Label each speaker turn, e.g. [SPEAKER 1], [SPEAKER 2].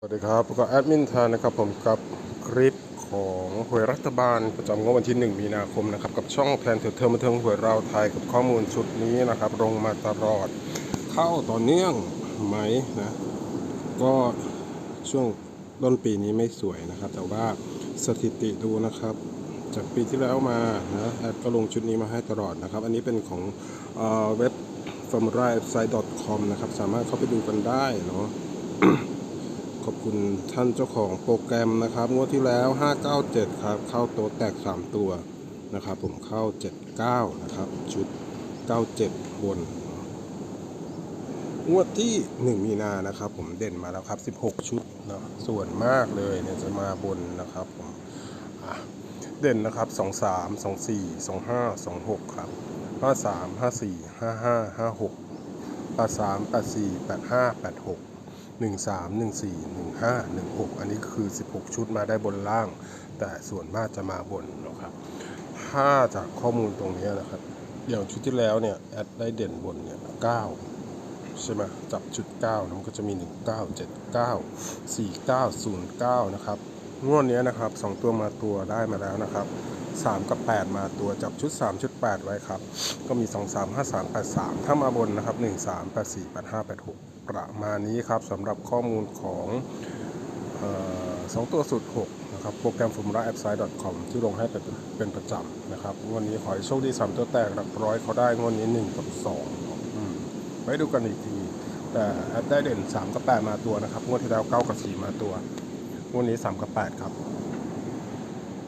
[SPEAKER 1] สวัสดีครับก็แอดมินทานนะครับผมกับคลิปของหวยรัฐบาลประจำงวดวันที่ 1 มีนาคมนะครับกับช่องแพลนเถิดเทอมเทิงหวยเราไทยกับข้อมูลชุดนี้นะครับลงมาตลอด เข้าต่อเนื่องไหมนะก็ช่วงต้นปีนี้ไม่สวยนะครับ แต่ว่าสถิติดูนะครับ จากปีที่แล้วมานะแอดก็ลงชุดนี้มาให้ตลอดนะครับ อันนี้เป็นของเอเว็บ f o r m u l a w e b s i t e c o m นะครับสามารถเข้าไปดูกันได้เนาะ ขอบคุณท่านเจ้าของโปรแกรมนะครับ งวดที่แล้ว 597 ครับ เข้าโต๊ะแตก 3 ตัวนะครับ ผมเข้า 79 นะครับ ชุด 97 บน งวดที่ 1 มีนานะครับ ผมเด่นมาแล้วครับ 16 ชุดเนาะส่วนมากเลยเนี่ยจะมาบนนะครับผมเด่นนะครับ 23 24 25 26 ครับ 53 54 55 56 83 84 85 86 13 14 15 16 อันนี้คือ 16 ชุดมาได้บนล่าง แต่ส่วนมากจะมาบนนะครับ ถ้าจากข้อมูลตรงนี้นะครับ อย่างชุดที่แล้วเนี่ยแอดได้เด่นบนเนี่ย9ใช่ไหมจับชุด9นะมันก็จะมี 1 9 7 9 4 9 0 9 นะครับงวดนี้นะครับ 2 ตัวมาตัวได้มาแล้วนะครับ 3 กับ 8 มาตัวจับชุด 3 ชุด 8 ไว้ครับ ก็มี 2 3 5 3 8 3 ถ้ามาบนนะครับ 1 3 8 4 8 5 8 6 ประมาณนี้ครับสำหรับข้อมูลของออสองตัวสุด 6 นะครับ โปรแกรม formula a p p s i t e com ที่ลงให้เป็นเป็นประจำนะครับ วันนี้ขอให้โชคดี 3 ตัวแตกหลักร้อยเขาได้งวดนี้ 1 กับ2อืมไว้ดูกันอีกที แต่แอดได้เด่น 3 กับ 8 มาตัวนะครับ งวดที่แล้ว 9 กับ 4 มาตัว งวดนี้ 3 กับ 8 ครับ